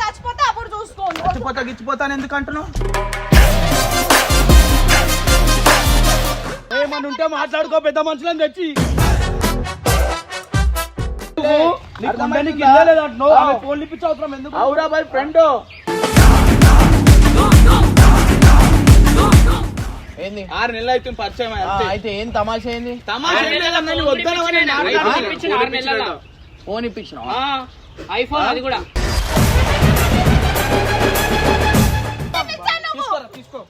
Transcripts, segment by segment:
చచ్చిపోతే అప్పుడు చూసుకోండి చచ్చిపోతా గిచ్చిపోతాను ఎందుకు అంటున్నావు? ఏమని ఉంటే మాట్లాడుకో పెద్ద మనుషులను తెచ్చి. నీకు ఏంది? ఆరు నెలలు అవుతుంది పరిచయం. అయితే ఏం తమాషా ఏంది? తమాషా. ఇప్పించిన. ఫోన్ ఇప్పించినావా? ఐఫోన్ అది కూడా. తీసుకో.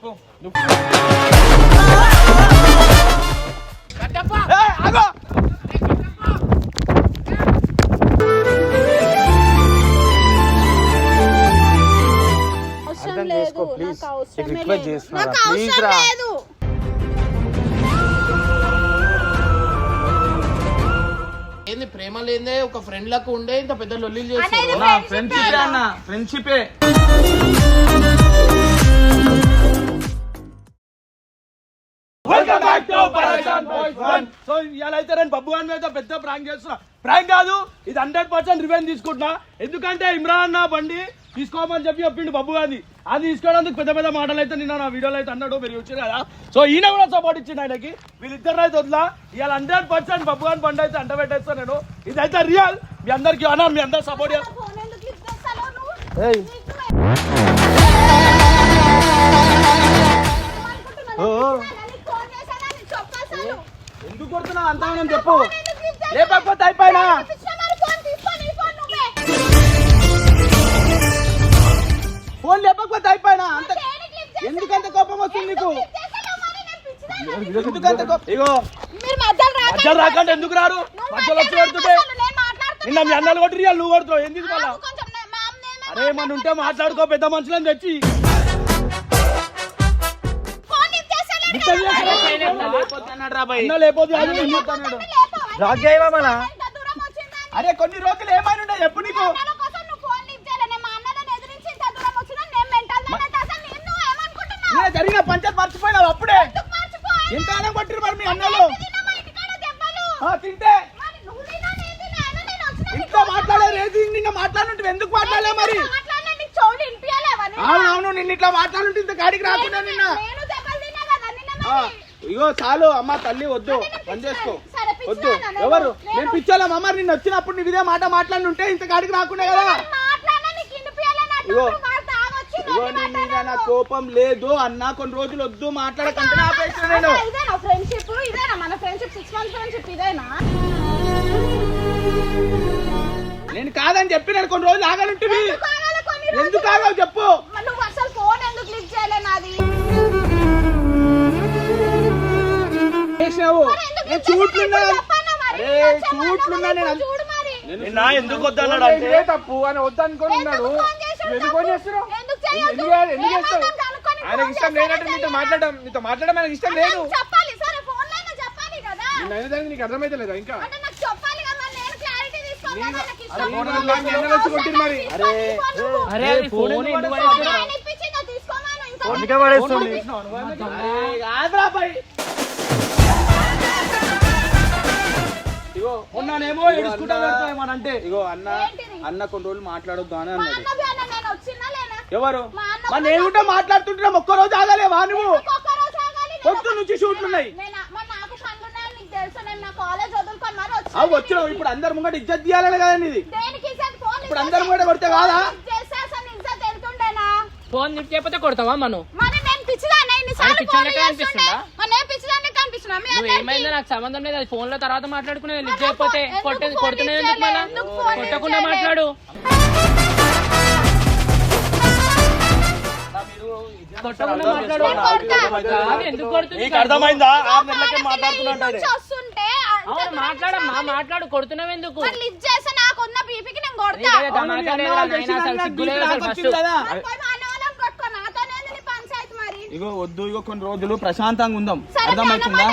అవసరం లేదు. నాకు లేదు. అవసరం రా. లేదు. లేదే ఒక ఫ్రెండ్లకు ఉండే ఇంత పెద్ద లొల్లి అనేది చేస్తారు నా ఫ్రెండ్షిపే అన్న. ఫ్రెండ్షిపే welcome back to Pareshan boys one so ఇవాళ అయితే నేను బబ్బు గారి మీద పెద్ద ప్రాంక్ చేస్తున్నా. ప్రాంక్ కాదు ఇది హండ్రెడ్ పర్సెంట్ రివెంజ్ తీసుకుంటున్నా. ఎందుకంటే ఇమ్రాన్ అన్న బండి తీసుకోమని చెప్పి చెప్పిండు బబ్బు గారి అది తీసుకోవడానికి పెద్ద పెద్ద మాటలు అయితే నిన్న నా వీడియోలో అయితే అన్నాడు మీరు వచ్చారు కదా. సో ఈయన కూడా సపోర్ట్ ఇచ్చిండు ఆయనకి. వీళ్ళిద్దరు అయితే వదిలా. ఇవాళ హండ్రెడ్ పర్సెంట్ బబ్బు గారి బండి అయితే అంట పెట్టేస్తాను నేను. ఇదైతే రియల్ మీ అందరికి అన్నా మీ అందరు సపోర్ట్ ఎందుకు లిఫ్ట్ చేస్తావు నువ్వు? ఏయ్. ఏమనుకుంటున్నావు? ఫోన్ లేకపోతే అయిపోయినా అంత? ఎందుకంత కోపం వస్తుంది నీకు. ఎందుకంత కోపం ఇగో మీరు మధ్యలో రాకండి. ఎందుకు రారు నువ్వు మధ్యలో వచ్చి పెడుతుంటే. నిన్న మీ అన్నలు కొట్టి నువ్వు కొడుతున్నావు ఎందుకు మళ్ళా అరే మన ఉంటే మాట్లాడుకో పెద్ద మనుషులను తెచ్చి ఫోన్ లిఫ్ట్ చేస్తలేడు ఇంత కదా. చేసినా లేకపోతే అన్నాడు రా భయ్. అన్న లేకపోతే అది నేను చెప్తాను. లేపవా? రాక్ చేయవా మన? అరే కొన్ని రోజులు ఏమైనా ఉండే చెప్పు నీకు అన్నల కోసం నువ్వు ఫోన్ లిఫ్ట్ చేయలే. నేను మా అన్నలను ఎదిరించి ఇంత దూరం వచ్చినా నేను mental దాన్ని అయితే అసలు నేను నువ్వు ఏమనుకుంటున్నావు? నేను జరిగిన పంచాయత్ మర్చిపోయినావు అప్పుడే. ఎందుకు మర్చిపో? ఎంత ఆనం కొట్టిరు మరి మీ అన్నలు? తింటే. నువ్వు ఇంత మాట్లాడలేదు ఏది నిన్న మాట్లాడుంటే ఎందుకు మాట్లాడలే మరి? నేను? అవునవును నిన్న? ఇట్లా మాట్లాడుంటే ఇంత కాడికి రాకుండా నిన్న. ఇగో చాలు అమ్మ తల్లి వద్దు. పని చేసుకో. వద్దు? ఎవరు? నేను- పిచ్చోళ్ళం అమ్మ నిన్న వచ్చినప్పుడు నీ ఇదే మాట మాట్లాడుంటే ఇంత కాడికి రాకుండా కదా. ఇగో. నువ్వు ఇగో నన్ను నీ మీద నా. కోపం లేదు అన్న కొన్ని రోజులు వద్దు మాట్లాడకంటే ఆపేసిన నేను ఇదేనా ఫ్రెండ్షిప్ ఇదేనా మన ఫ్రెండ్షిప్ సిక్స్ మంత్స్ ఫ్రెండ్షిప్ ఇదేనా నేను కాదని చెప్పి నేను కొన్ని రోజులు ఆగలుంటివి ఎందుకు ఆగాలి కొన్ని రోజులు? ఎందుకు ఆగావు చెప్పు మరి నువ్వు అసలు ఫోన్ ఎందుకు లిఫ్ట్ చేయలే నాది చేసినావు మరి ఎందుకు నేను లిఫ్ట్ చేయలేదు? చూట్లున్నా ఇప్పుడు చెప్పన్నా మరి. అరే చెప్పన్నా చూట్లున్నా మరి, నేను ఇప్పుడు చూడు మరి. నిన్న ఎందుకు వద్దన్నాడు అంటే ఇదే తప్పు అని వద్దనుకొని ఉన్నాడు ఎందుకు ఫోన్ చేసావు నువ్వు ఎందుకు ఫోన్ చేస్తున్నావు చేయొద్దు? ఏమైందని కనుక్కొని ఆయనకి ఇష్టం లేనట్టు నీతో. మాట్లాడడం నీతో మాట్లాడడం ఆయనకి ఇష్టం లేదు నాకు చెప్పాలి సరే ఫోన్ లైన్ చెప్పాలి కదా నేను అయిన దానికి నీకు అర్థమైతే లేదా ఇంకా అంటే నాకు చెప్పాలి కదా మరి నేను క్లారిటీ తీసుకోవాలి నీకు- నాకు ఇష్టం అరే లేదు. ఫోన్ వల్ల మీ అన్నలు వచ్చి కొట్టిర్రు మరి. తీసుకో, అరే, తీసుకో నువ్వు. అరే అది ఫోన్ ఎందుకు ఫోన్ పడేస్తున్నావు? ఆయన ఇప్పించిందో తీసుకోమను ఇంకా అందుకే పడేస్తుంది కాదురా బాయ్ ఇగో ఏడుచుకుంటా పెడతామనంటే ఇగో అన్న ఏంటిది? అన్న కొన్ని రోజులు మాట్లాడొద్దు అని అన్నాడు అన్న ఎవరు? మా అన్న మరి నేను ఉంటే మాట్లాడుతుంటున్నాం ఒక్క రోజు ఆగలేవా నువ్వు. ఒక్క రోజు ఆగాలి నేను పొద్దు నుంచి షూట్లు ఉన్నాయి. నేను మరి నాకు పనులున్నాయని నీకు తెలుసు నేను నా కాలేజ్ వదులుకొని మరి వచ్చి అవి వచ్చినావు ఇప్పుడు అందరు ముంగట ఇజ్జత్ తీయాలని కదా ఫోన్ ఇప్పుడు అందరు ముంగట కొడితే కాదా? ఫోన్ లిఫ్ట్ చేయకపోతే కొడతావా మనం. ఏమైందో నాకు సంబంధం లేదు. అది ఫోన్లో తర్వాత మరి చేయకపోతే ఎందుకు కొట్టే ఫోన్ నీకు అర్థమైందా? ఆరు నెలలకే మాట్లాడుతున్నా ఇంటి నుంచి వస్తుంటే అవును మాట్లాడమ్మా మాట్లాడు కొడుతున్నావు ఎందుకు? ఇగో వద్దు ఇగో కొన్ని రోజులు ప్రశాంతంగా ఉందాం. అర్థమవుతుందా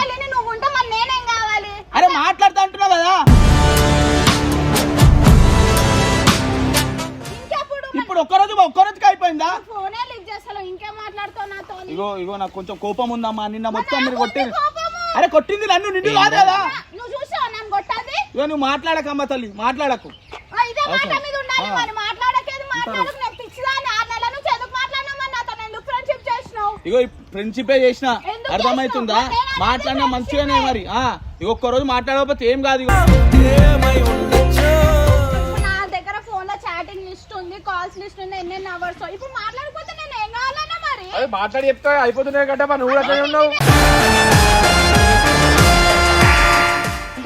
అరే మాట్లాడుతా అంటున్నావు కదా? ఇంకెప్పుడు ఇప్పుడు ఒక్కరోజు ఒక్కరోజుకి అయిపోయిందా? ఇగో ఇగో నాకు కొంచెం కోపం ఉందమ్మా. నిన్న మొత్తం మీరు కొట్టింది. అరే కొట్టింది నన్ను నిన్ను కాదు కదా నువ్వు చూసావా నన్ను కొట్టది? ఇగో నువ్వు మాట్లాడకమ్మ తల్లి మాట్లాడకు. ఇగో ఫ్రెండ్షిపే చేసిన అర్థమవుతుందా? నేను మాట్లాడినా మంచిగానే. మరి. ఆ ఇగ ఒక్క రోజు మాట్లాడకపోతే ఏం కాదు నా దగ్గర ఫోన్లో చాటింగ్ లిస్ట్ ఉంది కాల్స్ లిస్ట్ ఉంది ఎన్నెన్ని అవర్స్ ఇప్పుడు మాట్లాడకపోతే నేను ఏం కావాలన్నా మరి అదే మాట్లాడి చెప్తా అయిపోతున్నాయి కదా నువ్వు కూడా అట్లనే ఉన్నావు.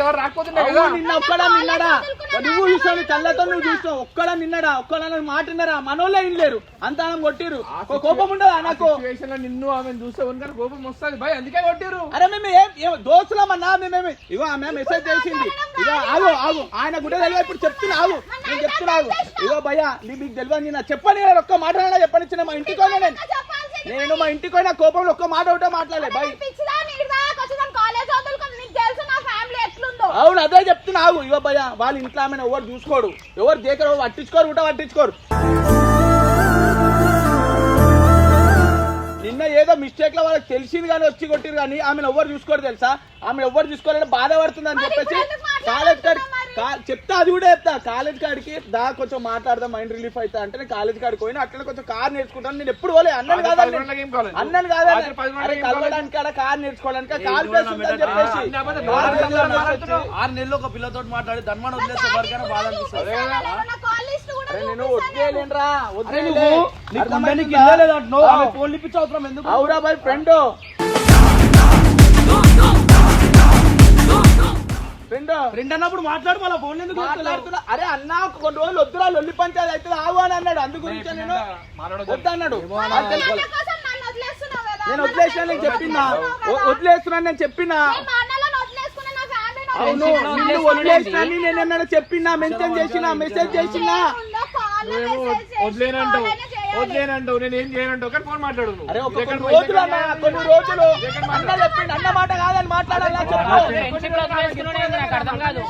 కదా? నిన్న ఒక్కడా నిన్నడా? నువ్వు చూసావు కళ్ళతో నువ్వు చూసావు. ఒక్కడా నిన్నడా? ఒక్కడా మాట విన్నరా? మనోళ్ళే ఇన్లేరు అంతా కొట్టిరు ఒక కోపం ఉండదా నాకు? నిన్ను ఆమె చూస్తే ఉనకని కోపం వస్తుంది. భయ్ అందుకే కొట్టిరు అరే మేము ఏం దోస్తులమన్నా మేమేమి ఇగో ఆమె మెసేజ్ చేసింది. ఇగో ఆగు ఆగు. ఆయన కూడా తెలియదు ఇప్పుడు చెప్తున్నా ఆగు. నేను చెప్తున్నా ఆగు. ఇగో భయ్యా నీ మీకు తెలియదు నేను చెప్పని నేను ఒక్క మాట చెప్పనిచ్చిన మా ఇంటికి నేను. మా ఇంటికి కోపంలో ఒక్క మాట ఒకటే మాట్లాడలే భయ్ పిచ్చిదాన్ని ఈడ దాకా వచ్చి నన్ను కాలేజ్ వదులుకొని నీకు తెలుసు నా ఫ్యామిలీ ఎట్లుందో అవును అదే చెప్తున్నా ఆగు. ఇగో భయ్యా వాళ్ళ ఇంట్లో ఆమె ఎవరు చూసుకోడు ఎవరు దేకరు? పట్టించుకోరు? కూడా పట్టించుకోరు. నిన్న ఏదో మిస్టేక్లో వాళ్ళకి తెలిసింది కానీ వచ్చి కొట్టిరు కానీ ఆమెను ఎవరు చూసుకోరు తెలుసా? ఆమె ఎవరు చూసుకోవాలని బాధపడుతుంది అని చెప్పేసి కాలేజ్ కాడికి మరి? చెప్తా అది కూడా చెప్తా. కాలేజ్ కాడికి దా కొంచెం మాట్లాడదాం మైండ్ రిలీఫ్ అవుతా అంటే నేను కాలేజ్ కాడికి పోయినా అట్లనే కొంచెం కార్ నేర్చుకుంటాను. నేను ఎప్పుడు పోలే అన్నది కాదు? అన్నది కాదు అరే? కలవడానికి ఆడ కార్ నేర్చుకోవడానికి? కార్ ప్లేస్ ఉందని చెప్పేసి. ఆరు నెలలు ఒక పిల్లతో మాట్లాడి ధర్మాన్ని నా వదిలేస్తే ఎవరికైనా చాటింగ్ బాధ కూడా అనిపిస్తుంది. కూడా నేను అరే వదిలేలే నువ్వు నీ గుండెనికి ఇల్లే లేదంటున్నావు ఆమె ఫోన్ లిప్పించి అవసరం ఎందుకు? అవురా బాయ్ ఫ్రెండ్ ఫ్రెండ్? అన్నప్పుడు మాట్లాడు మళ్ళీ ఫోన్ ఎందుకు? మాట్లాడుతున్నా అరే అన్న కొన్ని రోజులు వద్దురా లొల్లి పంచాయతీ అయితే ఆవు అని అన్నాడు. అందు గురించి నేను వద్దన్నాడు. నేను వదిలేసినా నేను చెప్పినా. వ- వదిలేస్తున్నాను నేను చెప్పినా. అవును నిన్ను వదిలేసినా అని నేను ఏమన్నా చెప్పినా మెన్షన్ చేసినా మెసేజ్ చేసినా. వదిలేనంటావు. వదిలేనంటావు నేను ఏం చేయనంటావు కానీ ఫోన్ మాట్లాడు నువ్వు. అరే ఒక ఎక్కడ కొన్ని పోయి రోజులు అన్న కొన్ని రోజులు అన్న చెప్పిండు అన్న మాట కాదని మాట్లాడాలా చెప్పు. ఫ్రెండ్షిప్లో వదిలేసుకున్నాడు నాకు అర్థం కాదు.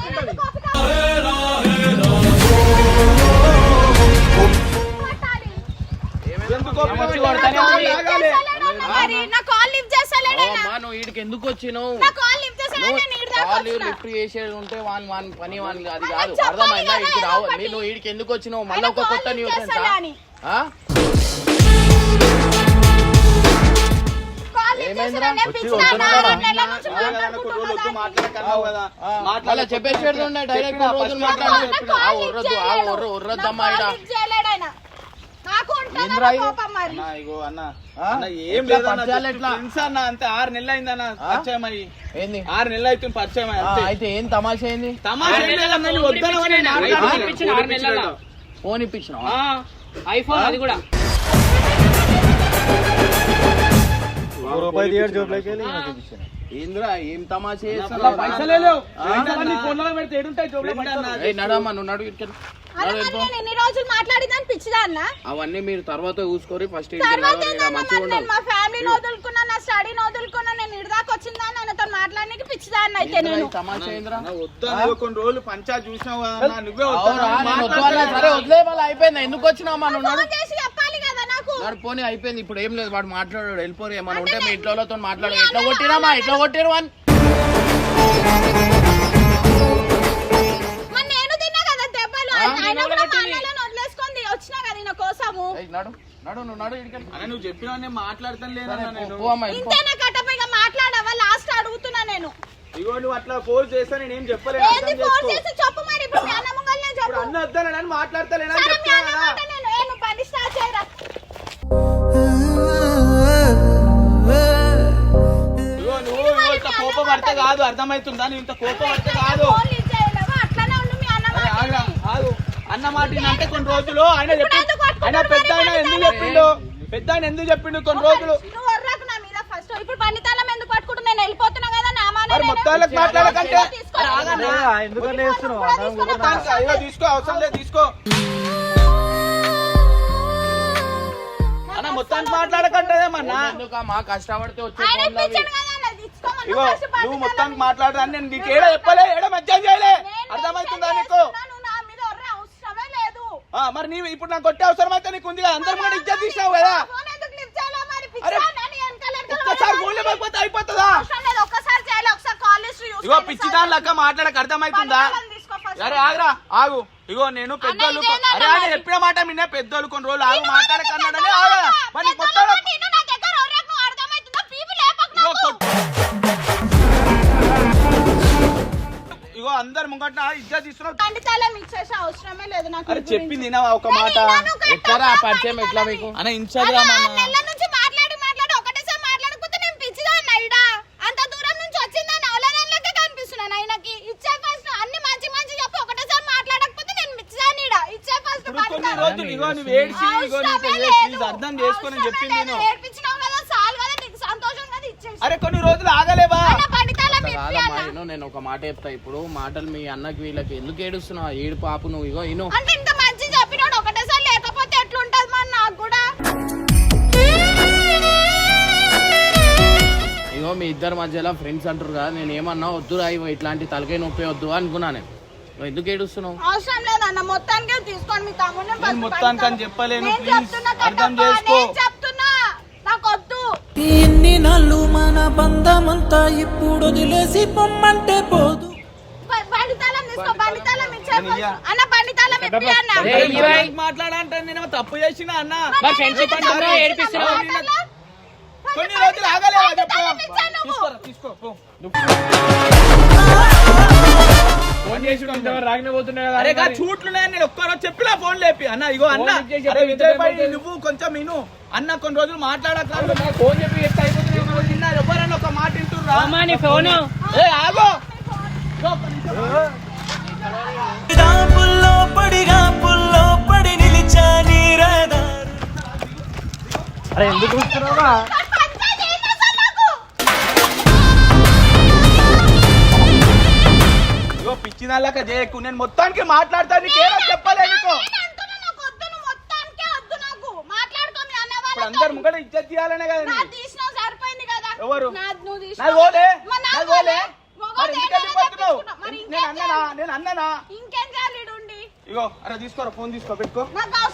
ఎందుకు వచ్చినావు? నా కాల్ లిఫ్ట్ చేసేది ఉంటే వాని వాని పని వాని అది కాదు అర్థమైందా ఇడికి రావు నువ్వు వీడికి ఎందుకు వచ్చినావు? మళ్ళీ ఒక కొత్త న్యూస్ చెప్పేసి పెడుతుండే డైరెక్ట్ రోజులు అంతే. ఆరు నెలలు అయిందన్న పరిచయం అయ్యి. ఏంది? ఆరు నెలలు అవుతుంది పరిచయం అయితే ఏం తమాషా ఏంది? తమాషా ఫోన్. ఇప్పించిన ఆరు నెలల ఫోన్ ఇప్పించినావా? ఐఫోన్ అది కూడా. రూపాయి తీయడు జోబులోకి వెళ్ళి నాకు ఇచ్చాను. ఏందిరా ఏం తమాషా అలా చేస్తున్నావు? పైసలే లేవు. ఏంటన్నా నీ ఫోన్లలో పెడితే ఏడుంటాయి జోబులో Friend పైసలు? అన్న, ఏయ్, నడమ్మా నువ్వు నడు ఇక్కడికి. అరే నడు మరి వెళ్ళిపో. నేను ఎన్ని రోజులు మాట్లాడిందని పిచ్చిదా అన్న అవన్నీ మీరు తర్వాత చూసుకోరి ఫస్ట్ తర్వాత ఏందన్న? మంచిగా మరి నేను ఉండవు మా ఫ్యామిలీని వదులుకున్నా నా స్టడీని వదులుకున్నా నేను ఇడిదాకా వచ్చిందా మాట్లాడడానికి పిచ్చిదా అన్న అయితే ఏందిరా నేను. ఈ తమాషా ఏందిరా? కొన్ని రోజులు పంచాయతీ చూసినావు కదా అన్న, నువ్వే నేను వద్దు అన్నా సరే వదిలే అయిపోయింది. ఎందుకు వచ్చినావు నువ్వు నడు. ఫోన్ చేసి చెప్పాలి కదా నాకు. పోనీ అయిపోయింది. ఇప్పుడు ఏం లేదు వాడు మాట్లాడాడు. వెళ్ళిపోరు ఏమన్నా ఉంటే మీ ఇంట్లో మాట్లాడు. ఎట్లా కొట్టినామా ఎట్లా కొట్టిరు అని. నడు నడు నువ్వు నడు ఇడికి అన్న నువ్వు చెప్పినా నేను మాట్లాడతాను నేను? పో అమ్మా వెళ్ళిపో. ఇంతేనా కట్టపైగా మాట్లాడవా? లాస్ట్ అడుగుతున్నా నేను. ఇగో నువ్వు అట్లా ఫోర్స్ చేస్తా నేను ఏం చెప్పలేదు చెప్పు మరి. ఇప్పుడు అన్న వద్దనని మాట్లాడతలేనా పడితే కాదు అర్థమవుతుందా? నువ్వు ఇంత కోపం పడితే కాదు. ఫోన్ లిఫ్ట్ చేయలేవా? అట్లనే ఉండు మీ అన్న మాట అంటే కొన్ని రోజులు ఆయన చెప్పి ఆయన పెద్ద ఆయన ఎందుకు చెప్పిండు? పెద్ద ఆయన ఎందుకు చెప్పిండు? కొన్ని రోజులు నువ్వు వర్రకు నా మీద ఫస్ట్ ఇప్పుడు బండితాళం ఎందుకు నేను వెళ్ళిపోతున్నా కదా నా మరి. మొత్తాలకు మాట్లాడకంటే తీసుకో. అవసరం లేదు తీసుకో. అన్న మొత్తానికి మాట్లాడకంటేమన్నా ఎందుకమ్మా? కష్టపడితే వచ్చే ఇగో నువ్వు మొత్తానికి మాట్లాడదాన్ని నేను నీకు ఏడ చెప్పలే? ఏడ మధ్యాహ్నం చేయలే? అర్థమవుతుందా నీకు? మరి నీవు ఇప్పుడు నాకు కొట్టే అవసరం అయితే నీకు ఉంది కదా అందరం కూడా ఇజ్జత్ తీసినావు కదా. అరే, ఒక్కసారి పడడానికి ఫోన్ లేకపోతే అయిపోతుందా. ఇగో పిచ్చిదాని లెక్క మాట్లాడక అర్థమవుతుందా. అరే ఆగరా. ఆగు. ఇగో నేను పెద్దోళ్ళు అరే ఆయన? చెప్పిన మాట మిన్నే పెద్దోళ్ళు కొన్ని రోజులు. ఆగు నేను మాట్లాడకన్నాడని ఆగా. మరి నీకు అందరు ముంగట ఇజ్జత్ నాకు అరే. చెప్పింది ఒక మాట? ఎట్లా పరిచయం ఎట్లా? మీకు? అన్న ఇన్స్టాగ్రామ్ అర్థం చేసుకొని చెప్పింది అరే కొన్ని రోజులు ఆగలేవా అన్న పండితాలం ఇప్పి కాదమ్మా అన్న ఇను నేను ఒక మాట చెప్తా ఇప్పుడు. మాటలు మీ అన్నకి వీళ్ళకి ఎందుకు ఏడుస్తున్నావు ఏడు పాపు నువ్వు ఇగో ఇను. అంటే ఇంత మంచి చెప్పినాడు ఒకటేసారి లేకపోతే ఎట్లుంటది నాకు కూడా? ఇగో మీ ఇద్దరి మధ్యలో ఫ్రెండ్స్ అంటారు కదా నేను ఏమన్నా వద్దురా ఇగో ఇట్లాంటి తలకాయ నొప్పి వద్దు అనుకున్నా నేను. నువ్వు ఎందుకు ఏడుస్తున్నావు? అవసరం లేదన్న మొత్తానికి తీసుకోండి మీ తమ్ముడిని మొత్తానికి అని. చెప్పలేను, అర్థం చేసుకో. నేను చెప్తున్నా నాకు వద్దు ఇన్ని నాళ్ళు మన బంధమంతా ఇప్పుడు వదిలేసి పొమ్మంటే పోదు. తీసుకో. మాట్లాడంటే నేను తప్పు చేసిన అన్న? కొన్ని రోజులు ఆగలేవా? చెప్పు. తీసుకో పో. ఫోన్ చేసి అరే గా చూట్లున్నాయని నేను ఒక్కరోజు చెప్పినా ఫోన్ లేపి. అన్న ఇగో అన్న అరే విజయ్ నువ్వు కొంచెం విను. అన్న కొన్ని రోజులు మాట్లాడక ఫోన్ చెప్పి చెప్తే అయిపోతున్నాయి నిన్న ఎవరైనా ఒక మాట వింటుర్రా? నీ ఫోను. ఏ ఆగో. పుల్లో పడిగా పుల్లో పడి నిలిచా అరే ఎందుకు వస్తున్నావా దానిలాగా చేయకు. నేను మొత్తానికి మాట్లాడతా నీకేమో చెప్పలే నీకు. అందరు ముంగట ఇజ్జత్ తీయాలనే కదా ఎవరు? నేను అన్ననా? నేను అన్ననా ఇంకేం చేయాలి ఈడ ఉండి? ఇగో అరే తీసుకోరా ఫోన్ తీసుకో పెట్టుకో.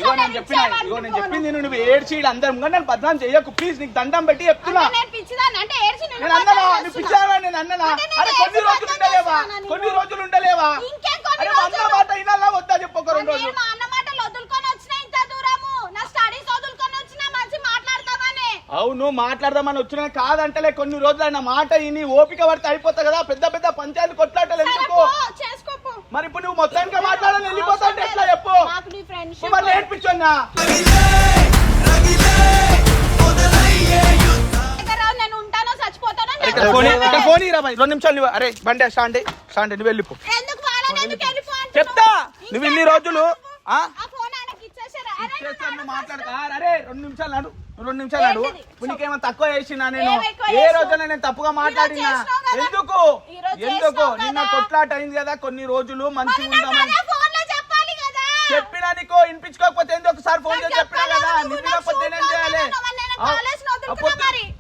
ఇగో నేను చెప్పిన ఇగో నేను. చెప్పింది నువ్వు. నువ్వు ఏడ్చి అందరు ముంగట నన్ను బదనాం చెయ్యకు ప్లీజ్ నీకు దండం పెట్టి చెప్తున్నా. నేను అన్ననా నువ్వు. పిచ్చావా నేను అన్ననా అరే కొన్ని రోజులు ఉండలేవా? కొన్ని నేను? రోజులు ఉండలేవా? ఇంకేం కొన్ని అరే అన్న? మాట వినాలా? వద్దా చెప్పు ఒక రెండు రోజులు. అవును మాట్లాడదామని వచ్చిన కాదంటలే. కొన్ని రోజులు ఆయన మాట విని ఓపిక పడితే అయిపోతా కదా. పెద్ద పెద్ద పంచాయతీ కొట్లాటలు ఎందుకు? మరి ఇప్పుడు నువ్వు మొత్తానికి మాట్లాడాలని వెళ్ళిపోతా అంటే ఎట్లా చెప్పు? మరి నేర్పించన్నా ఫోన్ ఇరా రెండు నిమిషాలు. అరే బండి స్టాండ్ స్టాండ్ నువ్వు వెళ్ళిపో? చెప్తా. నువ్వు ఇన్ని రోజులు ఆ? ఆ ఫోన్ ఆయనకి ఇచ్చేసారా? అరే రెండు నిమిషాలు నడు. రెండు నిమిషాలు? ఇప్పుడు నీకేమో తక్కువ చేసినా నేను? ఏం ఏ? రోజైనా నేను తప్పుగా మాట్లాడినా? ఎందుకు? ఎందుకు? నిన్న? కొట్లాట అయింది కదా కొన్ని రోజులు నాకు ఉందామని. చెప్పినా నీకు? వినిపించుకోకపోతే ఎందుకు ఒకసారి ఫోన్ చేసి చెప్పినా కదా? నువ్వు? నిన్నకపోతే నాకు నేనేం చేయాలి?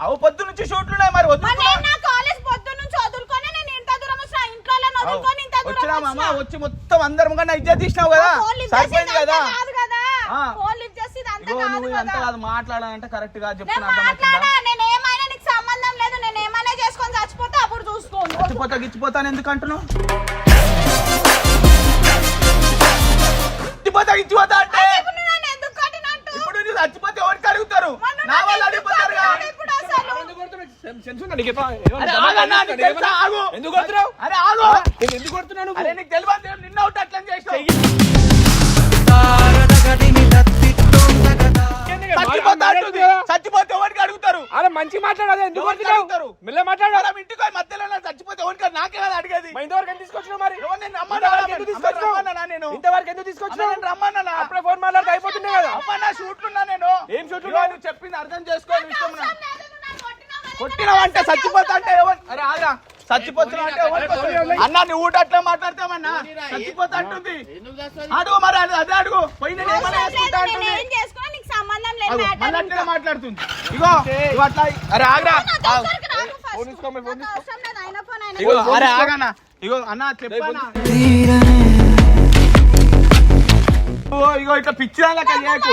అవు- పొద్దు- నుంచి షూట్లు మరి? వచ్చిన మామ. వచ్చి మొత్తం అందరం కన్నా ఇజ్జత్ తీసినావు కదా? సరిపోయింది కదా? అంతా అంతా కాదు నువ్వు కాదు. మాట్లాడాలంటే కరెక్ట్గా నేను చెప్తున్నా అర్థమవుతుందా? మాట్లాడా? నేను ఏమైనా నీకు సంబంధం లేదు నేను ఏమైనా చేసుకొని చచ్చిపోతే అప్పుడు చూసుకోండి చచ్చిపోతా గిచ్చిపోతాను ఎందుకు అంటున్నావు? చచ్చిపోతా గిచ్చిపోతా అంటే? ఇప్పుడు నువ్వు నన్ను ఎందుకు కొట్టినట్టు? ఇప్పుడు నువ్వు చచ్చిపోతే ఎవరికి అడుగుతారు? నా వాళ్ళు ఎందుకు అడిగిపోతారు. ఎందుకు కొడుతున్నావు? అరే ఆగు నేను ఎందుకు కొడుతున్నాను అరే నీకు తెలియదు నిన్న ఒకటి అట్లా చేసావు? చచ్చిపోతా ఎవరికి అడుగుతారు? అరే మంచి మాట్లాడదు ఎందుకు అడుగుతారు? మెల్ల మాట్లాడు మనం ఇంటికి మధ్యలో చచ్చిపోతే ఎవరికి నాకే కదా అడిగేది. ఇంతవరకు ఎందుకు తీసుకొచ్చినావు మరి? రమ్మన్నా? నేను? ఇంతవరకు ఎందుకు నేను రమ్మన్నా అప్పుడే ఫోన్ మాట్లాడితే అయిపోతుండే కదా. అమ్మ నా షూట్లున్నా నేను. ఏం షూట్లు నువ్వు చెప్పింది అర్థం చేసుకో నువ్వు ఇష్టం ఉన్నా. అవసరం లేదు, నువ్వు నన్ను కొట్టినావు కదా, కొట్టినావంటే చచ్చిపోతా అంటే ఎవరు? అరే ఆగా చచ్చిపోతున్నా అంటే? అన్న నువ్వు ఊట అట్లా మాట్లాడతామన్నా. చచ్చిపోతా అంటుంది? అడుగు మరి అది- అడుగు. పోయి నేను ఏమైనా అవసరం చేసుకుంటా లేదు, నేను అంటుంది. ఏం చేసుకున్నా నీకు సంబంధం లేదు అగో, matter మళ్ళీ ఇంకా. అట్లనే మాట్లాడుతుంది. ఇగో అట్లా అరే ఆగరా. ఇగో. అరే ఆగనా. ఇగో అన్న చెప్పనా? ఇగో ఇగో ఇట్లా పిచ్చి దానిలెక్క నాకు చేయకు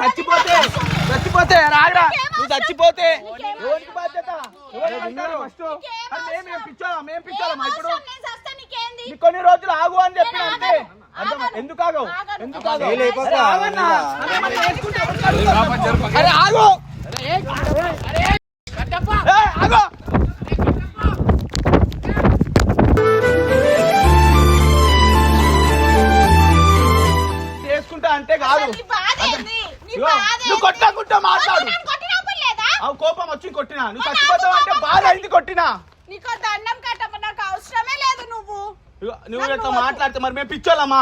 చచ్చిపోతే చచ్చిపోతే రాగరా నువ్వు చచ్చిపోతే ఎవరికి బాధ్యత? ఫస్ట్ మేము ఏం పిచ్చోళం మేము ఏం పిచ్చోళమా ఇప్పుడు? కొన్ని రోజులు ఆగు అని చెప్పిన అంతే. అర్థం. ఎందుకు ఆగవు. ఎందుకు ఆగవు? ఆగన్నా. ఆగు. కొట్టినా? నువ్వు చచ్చిపోతావు అంటే బాధ అయింది కొట్టినా? నీకో దండం నాకు అవసరమే లేదు నువ్వు. నువ్వు ఇట్లా. మాట్లాడితే మరి మేము పిచ్చోళ్ళమ్మా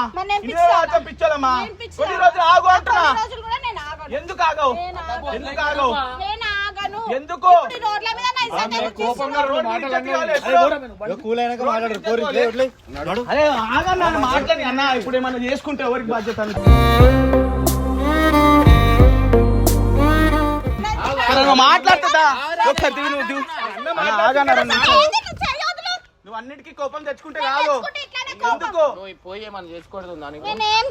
పిచ్చోళ్ళమ్మా. కొన్ని రోజులు ఆగు అంటున్నా. కొన్ని రోజులు కూడా నేను ఆగను. ఎందుకు ఆగవు. ఎందుకు ఆగవు? నేను ఆగను. ఎందుకు? ఇప్పుడు కోపంగా అరే ఆగన్నా మాట్లాడి అన్న. ఏమన్నా చేసుకుంటే ఎవరికి బాధ్యత అని. నువ్వు మాట్లాడుతుందా ఒకసారి దిగు నువ్వు దిగు. అన్న, ఆగన్నా రెండు నిమిషాలు. ఏంది నువ్వు చెయ్యి వదులు. నువ్వు అన్నిటికీ కోపం తెచ్చుకుంటే నేను కాదు. ఎందుకు?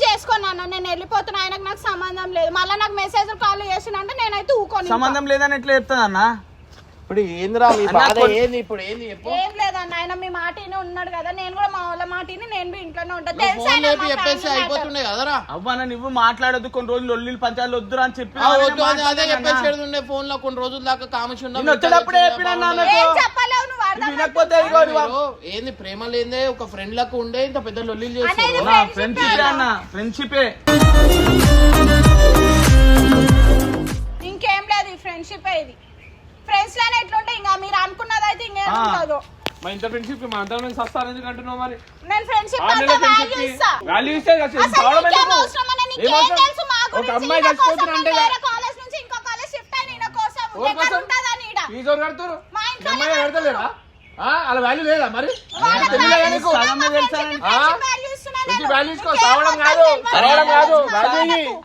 చేసుకోను వెళ్ళిపోతున్నా. ఆయనకు నాకు సంబంధం లేదు. మళ్ళీ నాకు మెసేజ్ కాల్ చేసినంటే నేనైతే ఊకొని సంబంధం లేదని ఎట్లా చెప్తుంది అన్న ఇప్పుడు ఏందిరా మీ బాధ? ఏంది ఇప్పుడు? ఏంది చెప్పు. ఏం లేదన్న ఆయన మీ మాటిని ఉన్నాడు కదా నేను కూడా మా వాళ్ళ మాటిని నేను బి ఇంట్లోనే ఉంటాను నువ్వు తెలుసా ఫోన్ లేపి మా చెప్పేసి. అయిపోతుండే కదరా? అవ్వన నువ్వు మాట్లాడొద్దు కొన్ని రోజులు లొల్లి పంచాలు వద్దురా అని చెప్పి ఆ, వద్దు అది అదే చెప్పేసి ఉండే ఫోన్లో కొన్ని రోజుల దాకా నేను వచ్చేటప్పుడే చెప్పినా అన్న ఏం చెప్పలేవు నువ్వు అర్థం వినకపోతే ఇగో నువ్వు ఏంది ప్రేమ లేదే ఒక ఫ్రెండ్లకు ఉండే ఇంత పెద్ద లొల్లిలు నా friendship ఫ్రెండ్షిపే ఏ అన్న? ఫ్రెండ్షిపే ఇంకేం లేదు ఈ ఫ్రెండ్షిప్ ఇది. ఫ్రెండ్స్ లానే ఎట్లుంటే ఇంకా మీరు అనుకున్నది అయితే ఇంకేం. ఉండదు మా ఇంత ఫ్రెండ్షిప్ మా అంతా నుంచి సస్తారు ఎందుకు అంటున్నావు మరి నేను ఫ్రెండ్షిప్ అంతా వాల్యూ ఇస్తా వాల్యూ ఇస్తే కదా ఎందుకు? నీకేం? తెలుసు మా ఒక గురించి? అమ్మాయి ఈయన కోసం చచ్చిపోతున్నా అంటే నేను వేరే కాలేజ్ నుంచి ఇంకో కాలేజ్ షిఫ్ట్ అయిన కోసం ఎక్కడ? ఉంటుందని ఎవరు కడుతురు మా ఇంట్లో అమ్మాయి కడతలేరా ఆ, అలా వాల్యూ లేదా మరి value నీకు? friendship నీకు? నేను. సావడం వద్దని కాదు. సావడం కాదు.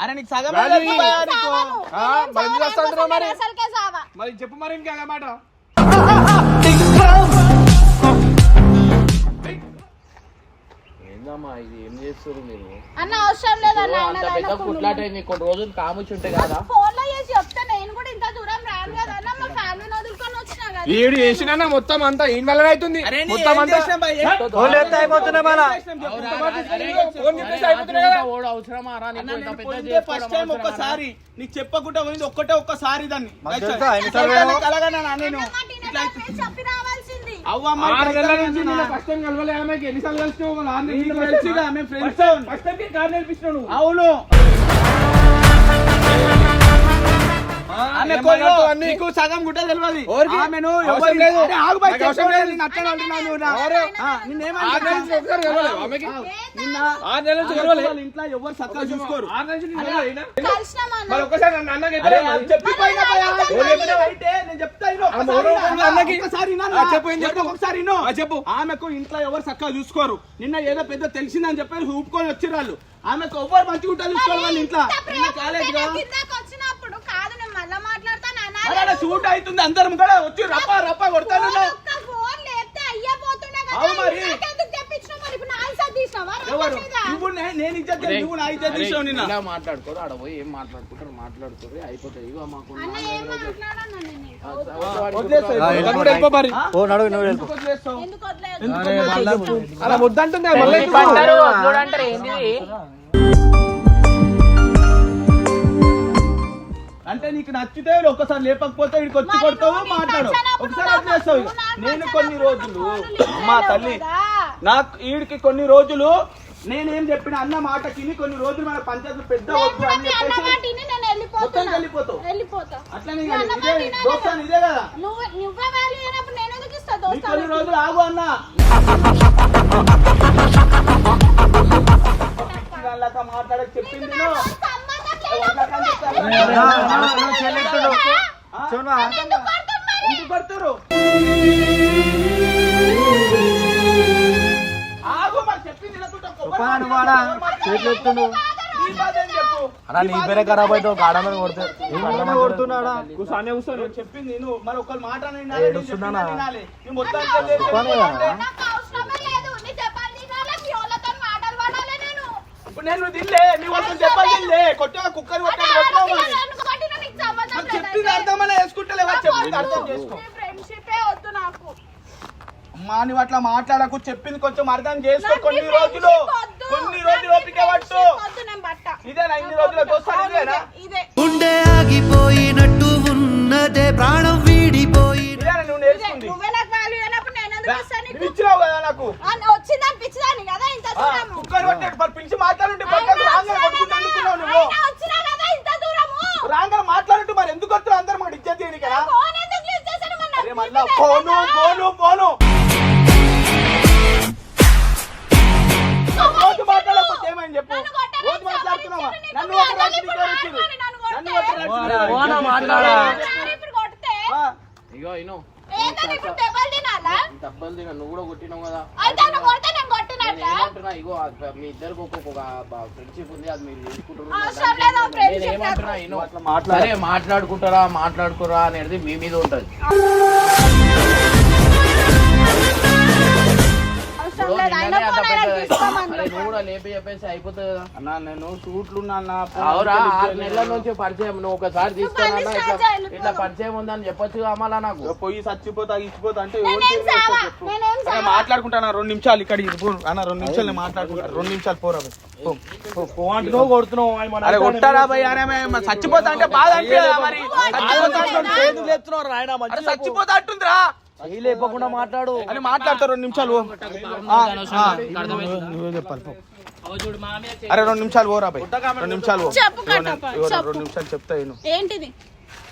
అరే నీకు సగం వాల్యూ నేను ఎందుకు మరి? మరి చెప్పు మరి ఇంకా మాట. ఏందమ్మా ఇది? ఏం చేస్తారు మీరు? అన్న అవసరం అంత పెద్ద కొన్ని రోజులు కాముచ్చి ఉంటే కదా. ఫోన్లో చేసి చెప్తే నేను కూడా ఇంత దూరం రాను కదా అన్న మా ఫ్యామిలీని ఏడు చేసినా మొత్తం అంతా ఈయన వల్ల అవుతుంది మొత్తం ఏం అంతా ఫస్ట్ టైం? ఒక్కసారి నీకు చెప్పకుండా పోయింది ఒక్కటే ఒక్కసారి దాన్ని? కలగనా నేను. అవును. ఆమె? నీకు సగం గుడ్డ తెలియదు? ఆమెను ఇంట్లో ఎవరు చక్కగా చూసుకోరు. చెప్పు. ఆమెకు ఇంట్లో ఎవరు చక్కగా చూసుకోరు. నిన్న ఏదో పెద్ద తెలిసిందని చెప్పి ఊపుకొని వచ్చిర్రు వాళ్ళు ఆమెకు ఎవ్వరు మంచిగా ఉంటారు చూసుకోరు వాళ్ళ ఇంట్లో. కాలేజ్ షూట్ అవుతుంది అందరం కూడా వచ్చి రప్ప రప్ప కొడతాను. ఫోన్ ఒక్క ఫోన్ లేపితే అయ్యపోతుండే కదా. అవు మరి. నాకెందుకు తెప్పించినావు మరి ఇప్పుడు నా ఇజ్జత్ తీసినావా ఎవరు? నువ్వు నేను ఇజ్జత్ నువ్వు నా ఇజ్జత్ తీసావు నిన్న. ఇలా మాట్లాడుకోరు ఆడ పోయి ఏం మాట్లాడుకుంటారు మాట్లాడుకోరు అయిపోతాయి. ఇగో మాకు అన్న అంటే నీకు నచ్చితే ఒక్కసారి లేపకపోతే ఇక్కడికి వచ్చి కొడతావు మాట్లాడు ఒకసారి నువ్వు నేను కొన్ని రోజులు చేయలేవు తల్లి. నాకు ఈడికి కొన్ని రోజులు నేనేం చెప్పిన అన్న మాటకి కొన్ని రోజులు మన పంచాయతీ పెద్ద వద్దు అని మీ చెప్పేసి మొత్తం వెళ్ళిపోతావు. అట్లనే మీ ఇదే దోస్తాను ఇదే కదా. కొన్ని రోజులు ఆగు అన్న. మాట్లాడక చెప్పింది మరి చెప్పింది అలా నీ పేరే ఖరాబ్ అయితే ఒక ఆడమని కొడితే కొడుతున్నాడా? కూర్చొని చెప్పింది నువ్వు మరి ఒకళ్ళు మాట నేను మొత్తం తెలియదు. చెప్పాను కదా. నాకు అవసరమే లేదు నీ దెబ్బలు తినాలి మీ వాళ్ళతో మాటలు పడాలి నేను ఇప్పుడు నేను తినలే నీ కోసం చెప్పాలి కొట్టా కొట్టాను. మరి చెప్పింది అర్థమనే వేసుకుంటలేవా చెప్పింది అర్థం చేసుకో. అమ్మా నువ్వు అట్లా మాట్లాడకు చెప్పింది కొంచెం అర్థం చేసుకో. కొన్ని రోజులు కొన్ని రోజులు ఓపిక పట్టు. ఇదేనా? ఇన్ని రోజుల ఇదే గుండె ఆగిపోయినట్టు ఉన్నదే ప్రాణం వీడిపోయి నువ్వు నేర్చుకుంది. నువ్వే నాకు వాల్యూ అయినప్పుడు నేను ఎందుకు నువ్వు ఇచ్చినావు కదా నాకు. ఆ, కుక్కర్ కొట్టాడు మరి పిలిచి మాట్లాడుంటే పక్కకు రాంగా కొట్టుకుంటూ అనుకున్నావు నువ్వు. రాంగా మాట్లాడుంటూ మరి ఎందుకు వస్తున్నావు అందరు మాకు ఇచ్చేది దేనికరా అరే మళ్ళా పిలిచి ఫోను చేశానా? Phone phone. రోజు మాట్లాడకపోతే ఏమైంది చెప్పు? రోజు మాట్లాడుతున్నావా? నన్ను? మాట్లాడా? ఇగో ఇను. తిన నువ్వు కూడా కొట్టినావు కదా. ఇగో మీ ఇద్దరికి ఒక్కొక్క ఫ్రెండ్షిప్ ఉంది అది మీరు అట్లా మాట్లాడ మాట్లాడుకుంటారా మాట్లాడుకోరా అనేది మీ మీద ఉంటది. అవసరం లేదు. ఫోన్ తీసుకోమని నువ్వు కూడా లేపి చెప్పేసి అయిపోతుంది కదా. అన్నా నేను సూట్లు ఉన్నా అన్న అవురా ఆరు నెలల నుంచి పరిచయం. నువ్వు ఒకసారి తీసుకున్నా ఇట్లా. ఇట్లా పరిచయం ఉందని చెప్పొచ్చు నాకు? పోయి చచ్చిపోతా ఇచ్చిపోతా అంటే? మాట్లాడుకుంటాను రెండు నిమిషాలు ఇక్కడ పో అన్న రెండు నిమిషాలు నేను మాట్లాడుకుంటా. రెండు నిమిషాలు పోరా కొడుతున్నావు అరే కొట్టారా చచ్చిపోతా అంటే బాధ అనిపించదా మరి? చచ్చిపోతా అంటుందిరా. లేపకుండా మాట్లాడు. అని మాట్లాడతా రెండు నిమిషాలు పో. ఆ, ఆ. నువ్వే చెప్పాలి. అరే రెండు నిమిషాలు పోరా భయ్ రెండు నిమిషాలు. రెండు నిమిషాలు చెప్తా నేను ఏంటిది?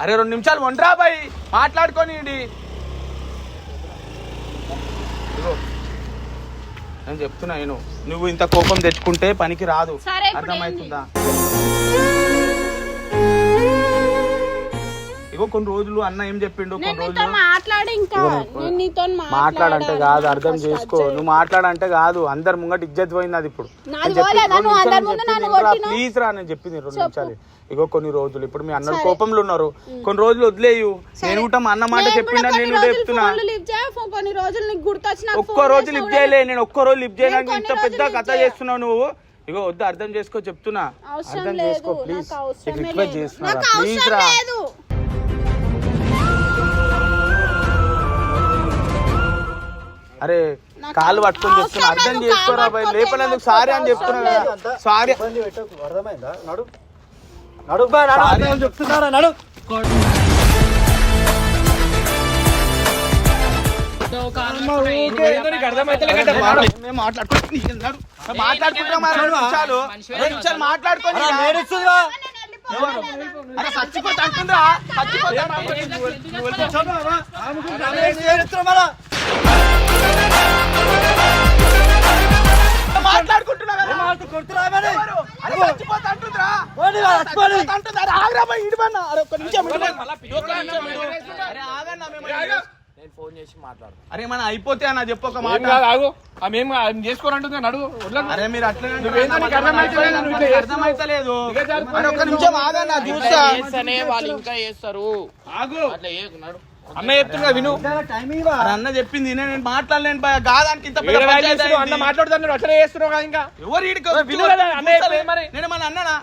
అరే రెండు నిమిషాలు వంటరా భయ్ మాట్లాడుకొని నేను చెప్తున్నా నేను నువ్వు ఇంత కోపం తెచ్చుకుంటే పనికి రాదు. సరే, ఇప్పుడు అర్థమవుతుందా ఇగో కొన్ని రోజులు అన్న ఏం చెప్పిండు? నేను కొన్ని నీతో రోజులు మాట్లాడి ఇంకా నేను నీతో మాట్లాడంటే కాదు అర్థం చేసుకో. నువ్వు మాట్లాడంటే కాదు అందరు ముంగట ఇజ్జత్ పోయింది అది ఇప్పుడు. నాది పోలేదా? నువ్వు అందరి ముందు నన్ను కొట్టినావు? ప్లీజ్ రా నేను చెప్పింది రెండు నిమిషాలు. ఇగో కొన్ని రోజులు ఇప్పుడు మీ అన్నలు కోపంలో ఉన్నారు. కొన్ని రోజులు వదిలేయు. నేను కూడా మా అన్న మాట చెప్పిండా? నేను కూడా చెప్తున్నా? లిఫ్ట్ చేయ కొన్ని రోజులు నీకు గుర్తొచ్చిన ఒక్క రోజు లిఫ్ట్ చేయలే నేను ఒక్క రోజు లిఫ్ట్ చేయడానికి నేను ఇంత పెద్ద కథ చేస్తున్నావు నువ్వు. ఇగో వద్దు అర్థం చేసుకో చెప్తున్నా. అవసరం అర్థం లేదు. చేసుకో ప్లీజ్ నాకు అవసరమే రిక్వెస్ట్ లేదు. చేస్తున్నా నాకు ప్లీజ్ అవసరం రా. లేదు. అరే కాళ్ళు పట్టుకొని చెప్తున్నా అర్థం చేసుకోరా భయ్ లేపలేందుకు సారీ అని చెప్తున్నా కదా సారీ. ఇబ్బంది పెట్టకు అర్థమైందా? నడు. నడు బా నడు. అర్థం చెప్తున్నారా? నడు. మేము మాట్లాడుకుంటున్నాం అరే మేము మన అయిపోతే అన్న చెప్పు ఒక మాట ఆగు ఏం చేసుకోరంటుంది నడు వదలకు. అరే మీరు అర్థమైతలేదు, ఒక్క నిమిషం ఆగన్నా చూస్తా వాళ్ళు ఇంకా చేస్తారు ఆగు అట్లా అన్న చెప్తున్నా విను. అన్న చెప్పింది నేను మాట్లాడలేను కాదానికి ఇంత అన్న. మాట్లాడుతున్నాడు అట్లనే చేస్తున్నావు ఇంకా? ఎవరు. నేను మన అన్ననా?